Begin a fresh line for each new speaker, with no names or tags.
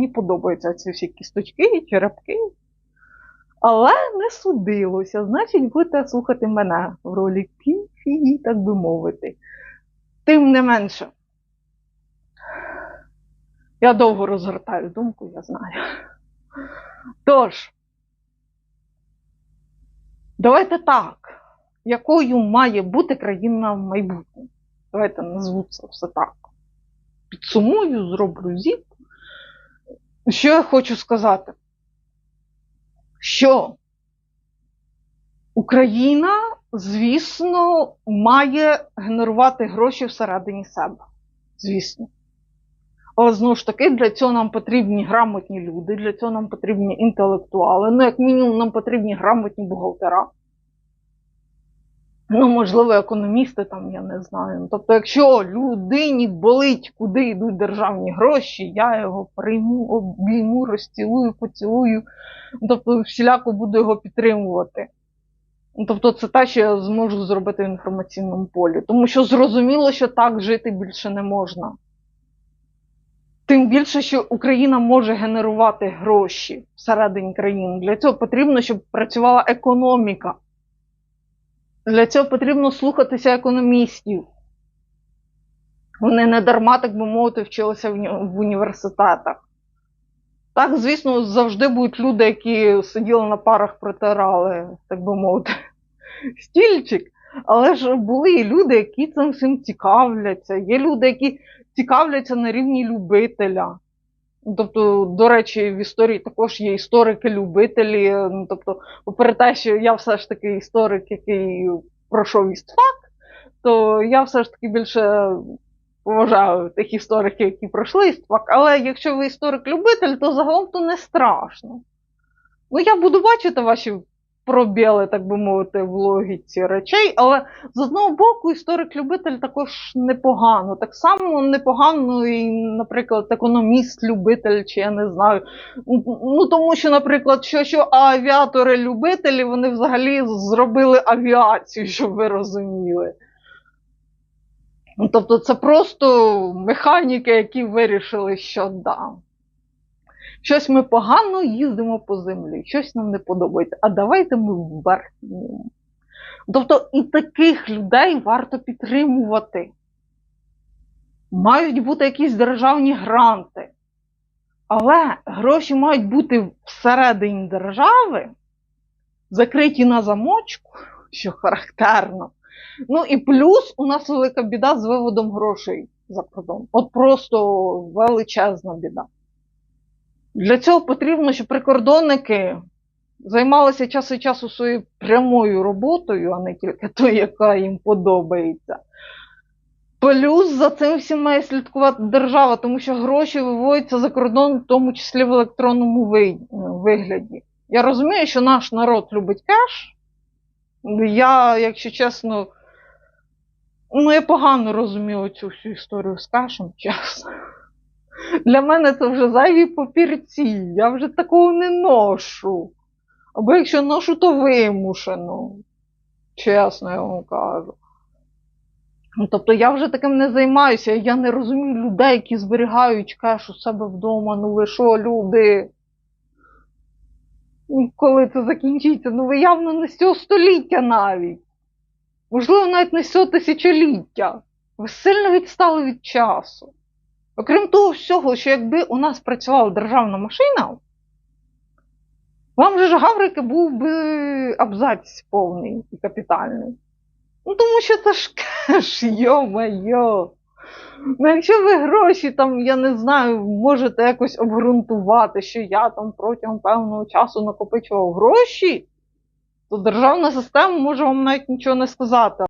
мені подобаються ці всі кісточки і черепки. Але не судилося, значить, будете слухати мене в ролі кінфії, так би мовити. Тим не менше. Я довго розгортаю думку, я знаю. Тож, давайте так. Якою має бути країна в майбутньому? Давайте назву це все так. Підсумую, зроблю зіп. Що я хочу сказати? Що Україна, звісно, має генерувати гроші всередині себе. Звісно. Але знову ж таки, для цього нам потрібні грамотні люди, для цього нам потрібні інтелектуали. Ну, як мінімум, нам потрібні грамотні бухгалтера. Ну, можливо, економісти там, я не знаю. Ну, Тобто, якщо людині болить, куди йдуть державні гроші, я його прийму, обійму, розцілую, поцілую. Ну, Тобто, всіляко буду його підтримувати. Ну, Тобто, це те, що я зможу зробити в інформаційному полі. Тому що зрозуміло, що так жити більше не можна. Тим більше, що Україна може генерувати гроші всередині країни. Для цього потрібно, щоб працювала економіка. Для цього потрібно слухатися економістів. Вони не дарма, так би мовити, вчилися в університетах. Так, звісно, завжди будуть люди, які сиділи на парах, протирали, так би мовити, стільчик. Але ж були і люди, які цим всім цікавляться. Є люди, які цікавляться на рівні любителя. Тобто, до речі, в історії також є історики-любителі. Ну, тобто, попри те, що я все ж таки історик, який пройшов істфак, то я все ж таки більше поважаю тих істориків, які пройшли істфак. Але якщо ви історик-любитель, то загалом то не страшно. Ну, я буду бачити ваші пробіли, так би мовити, в логіці речей, але з одного боку, історик-любитель також непогано. Так само непогано і, наприклад, економіст-любитель, чи я не знаю. Ну, тому що, наприклад, що, що авіатори-любителі, вони взагалі зробили авіацію, щоб ви розуміли. Ну, Тобто це просто механіки, які вирішили, що да. Щось ми погано їздимо по землі, щось нам не подобається. А давайте ми вверх. Тобто і таких людей варто підтримувати. Мають бути якісь державні гранти. Але гроші мають бути всередині держави, закриті на замочку, що характерно. Ну і плюс у нас велика біда з виводом грошей за кордон. От просто величезна біда. Для цього потрібно, щоб прикордонники займалися час від часу своєю прямою роботою, а не тільки тою, яка їм подобається. Плюс за цим всім має слідкувати держава, тому що гроші виводяться за кордон, в тому числі в електронному вигляді. Я розумію, що наш народ любить кеш. Я, якщо чесно, ну я погано розумію цю всю історію з кешем, чесно. Для мене це вже зайві папірці. Я вже такого не ношу. Або якщо ношу, то вимушено. Чесно, я вам кажу. Ну, тобто я вже таким не займаюся. Я не розумію людей, які зберігають кеш у себе вдома. Ну ви що, люди? Ну, Коли це закінчиться? Ну ви явно не з цього століття навіть. Можливо, навіть не з цього тисячоліття. Ви сильно відстали від часу. Окрім того всього, що якби у нас працювала державна машина, вам же ж Гаврики був би абзац повний і капітальний. Ну, тому що це ж кеш, йо-майо. Ну, якщо ви гроші там, я не знаю, можете якось обґрунтувати, що я там протягом певного часу накопичував гроші, то державна система може вам навіть нічого не сказати.